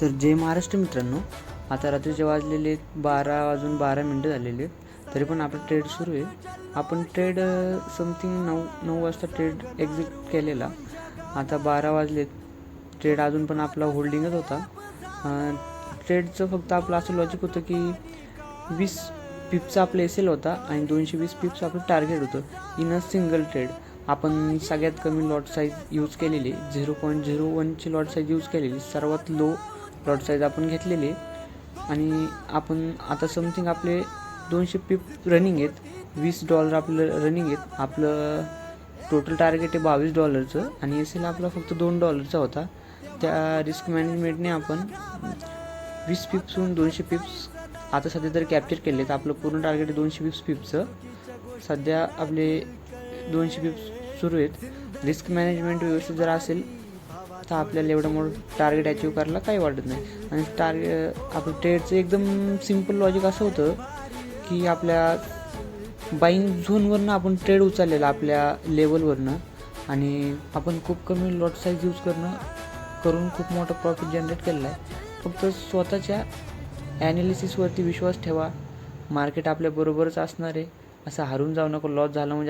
तर जय महाराष्ट्र मित्रांनो. आता रात्रीचे वाजलेले बारा वाजून बारा मिनटं झालेले आहेत. तरी पण आपला ट्रेड सुरू आहे. आपण ट्रेड समथिंग नऊ नऊ वाजता ट्रेड एक्झिट केलेला. आता बारा वाजलेत ट्रेड अजून पण आपला होल्डिंगच होता. ट्रेडचं फक्त आपलं असं लॉजिक होतं की वीस पिपचा आपलं एस एल होता आणि दोनशे वीस पिप्स आपलं टार्गेट होतं इन अ सिंगल ट्रेड आपण सगळ्यात कमी लॉट साईज यूज केलेली झिरो पॉईंट झिरो वनची लॉट साईज यूज केलेली सर्वात लो प्लॉट साईज आपण घेतलेली आणि आपण आता समथिंग आपले दोनशे पीप रनिंग आहेत. वीस डॉलर आपलं रनिंग आहेत. आपलं टोटल टार्गेट आहे बावीस डॉलरचं आणि एस एल आपला फक्त दोन डॉलरचा होता. त्या रिस्क मॅनेजमेंटने आपण वीस पिप्सहून दोनशे पिप्स आता सध्या तर कॅप्चर केले तर आपलं पूर्ण टार्गेट दोनशे वीस पिप्सचं सध्या आपले दोनशे पिप्स सुरू आहेत. रिस्क मॅनेजमेंट व्यवस्थित जर असेल तर आपल्याला एवढं मोठं टार्गेट अचीव करायला काही वाटत नाही. आणि टार्गेट आपलं ट्रेडचं एकदम सिंपल लॉजिक असं होतं की आपल्या बाईंग झोनवरनं आपण ट्रेड उचललेला आपल्या लेवलवरनं आणि आपण खूप कमी लॉट साईज यूज करणं करून खूप मोठं प्रॉफिट जनरेट केलेला आहे. फक्त स्वतःच्या ॲनालिसिसवरती विश्वास ठेवा. मार्केट आपल्याबरोबरच असणार आहे. असं हारून जाऊ नको. लॉस झाला म्हणजे